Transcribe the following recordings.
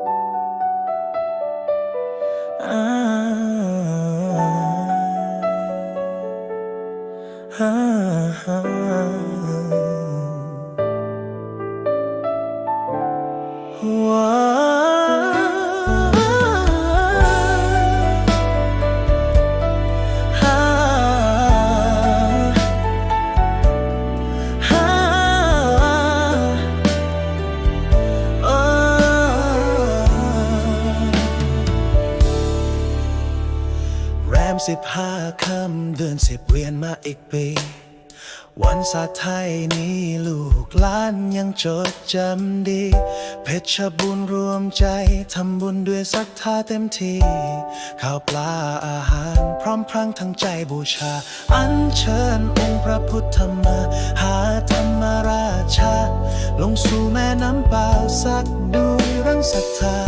อ่ สิบห้าค่ำเดือนสิบเวียนมาอีกปี วันศาสตร์ไทยนี้ลูกหลานยังจดจำดี เพชรบุญรวมใจ ทำบุญด้วยศรัทธาเต็มที่ข้าวปลาอาหารพร้อมพรังทั้งใจบูชา อัญเชิญองค์พระพุทธมาหาธรรมราชา ลงสู่แม่น้ำเปล่าสักด้วยรัง ศรัทธา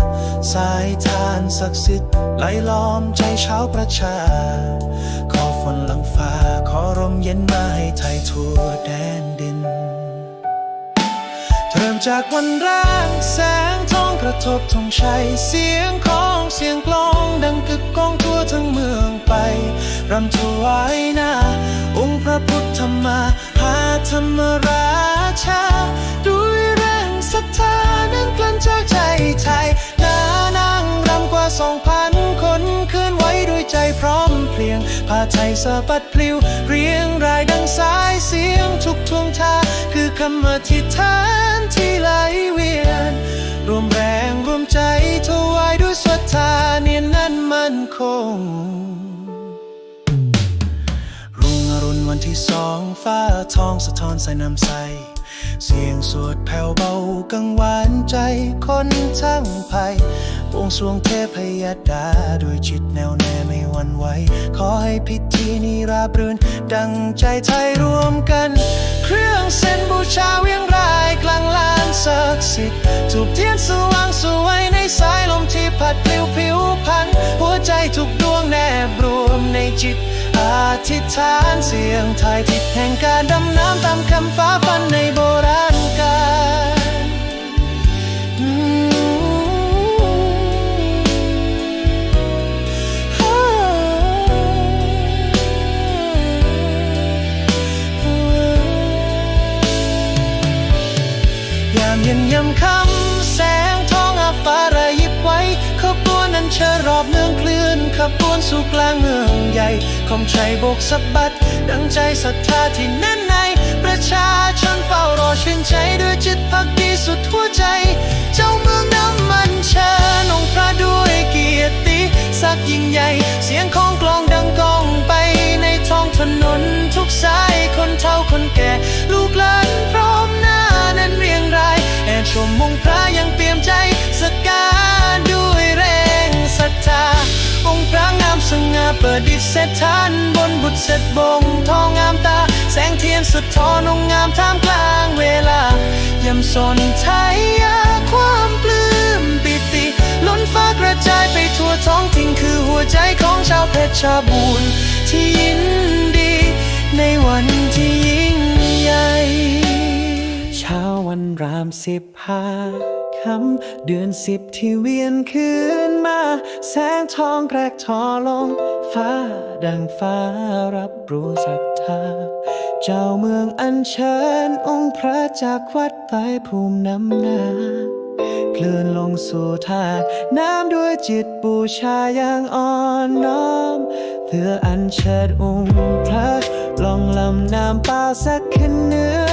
สายทานศักดิ์สิทธิ์ไหลล้อมใจชาวประชา ขอฝนหลังฟ้า ขอลมเย็นมาให้ไทยทั่วแดนดิน เริ่มจากวันแรกแสงทองกระทบธงชัย เสียงของเสียงกลองดังกึกก้องทั่วทั้งเมืองไป รำถวายน้าองค์พระพุทธมาหาธรรมร ไทยสะบัดพลิ้ว เรียงรายดังสายเสียงทุกท่วงท่าคือคำอธิษฐานที่ไหลเวียน รวมแรงรวมใจถวายด้วยศรัทธาเนียนนั้นมั่นคง รุ่งอรุณวันที่สองฟ้าทองสะท้อนใส่น้ำใสเสียงสวดแผ่วเบากังวานใจคนทั้งภัยบวงสรวงเทพยดาด้วยจิตแน่วแน่ไม่หวั่นไหว ขอให้พิธีนี้ราบรื่น ดังใจไทยรวมกัน เครื่องเส้นบูชาเวียงรายกลางลานศักดิ์สิทธิ์ถูกเทียนสว่างสวยในสายลมที่พัดปลิวผิวพัน หัวใจทุกดวงแนบรวมในจิตอธิษฐานเสียงไทยทิศแห่งการดำน้ำตามคำฟ้าฟันในโบราณกาล ยมคำแสงทองอาฟ้าระยิบไว้ขบวนนั้นเชิญรอบเมืองเคลื่อนขบวนสู่กลางเมืองใหญ่คมชัยโบกสะบัด ดังใจศรัทธาที่แน่นใน ประชาชนเฝ้ารอชื่นใจด้วยจิตพักดีสุดหัวใจ เจ้าเมืองน้ำมันเชิญองค์พระด้วยเกียรติศักยิ่งใหญ่ เสียงของกลองดังก้องไปในท้องถนนทุกสายคนเฒ่าคนแก่ อบชมมงพระยังเปี่ยมใจสการด้วยแรงศรัทธา องค์พระงามสง่าเปิดดิษฐานบนบุตรเสร็จบงทองงามตา แสงเทียนสะท้อนองค์งามท่ามกลางเวลายำสนไทยยาความปลื้มปิติ ล้นฟ้ากระจายไปทั่วท้องถิ่นคือหัวใจของชาวเพชรบูรณ์ที่ยินดี ในวันที่ยิ่งามสิบห้าคำเดือนสิบที่เวียนคืนมา แสงทองแกรกทอลง ฟ้าดังฟ้ารับรู้ศรัทธา เจ้าเมืองอัญเชิญองค์พระจากวัดใต้ภูมิน้ำนาเคลื่อนลงสู่ทากน้ำด้วยจิตบูชาอย่างอ่อนน้อม เพื่ออัญเชิญองค์พระลองลำน้ำเปล่าสักขึ้นเหนื้อ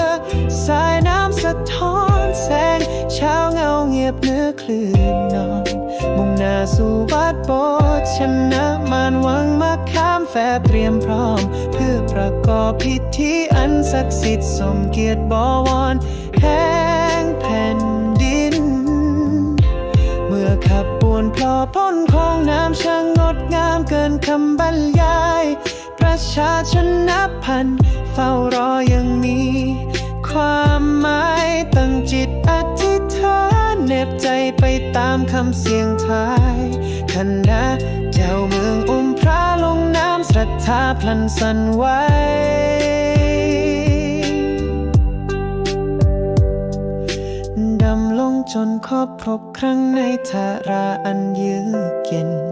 สายน้ำสะท้อนแสงเช้าเงาเงียบเนื้อคลื่นนอน มุ่งหน้าสู่วัดโบสถ์ชนะมานวังมาข้ามแฝดเตรียมพร้อม เพื่อประกอบพิธีอันศักดิ์สิทธิ์สมเกียรติบวร ชาชนนับพันเฝ้ารอยังมี ความหมายตั้งจิตอธิษฐานเน็บใจไปตามคำเสียงทายคณะเจ้าเมืองอุ้มพระลงน้ำศรัทธาพลันสันไหวดำลงจนครบครบครั้งในธาราอันยืดเย็น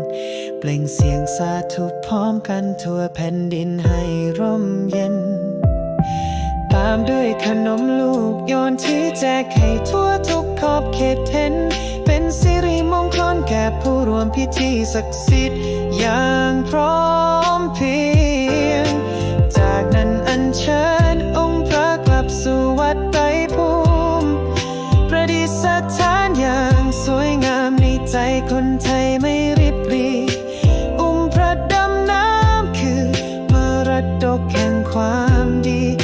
เปล่งเสียงสาธุพร้อมกันทั่วแผ่นดินให้ร่มเย็น ตามด้วยขนมลูกโยนที่แจกให้ทั่วทุกขอบเขตเห็น เป็นสิริมงคลแก่ผู้ร่วมพิธีศักดิ์สิทธิ์อย่างพร้อมเพรียง ความดี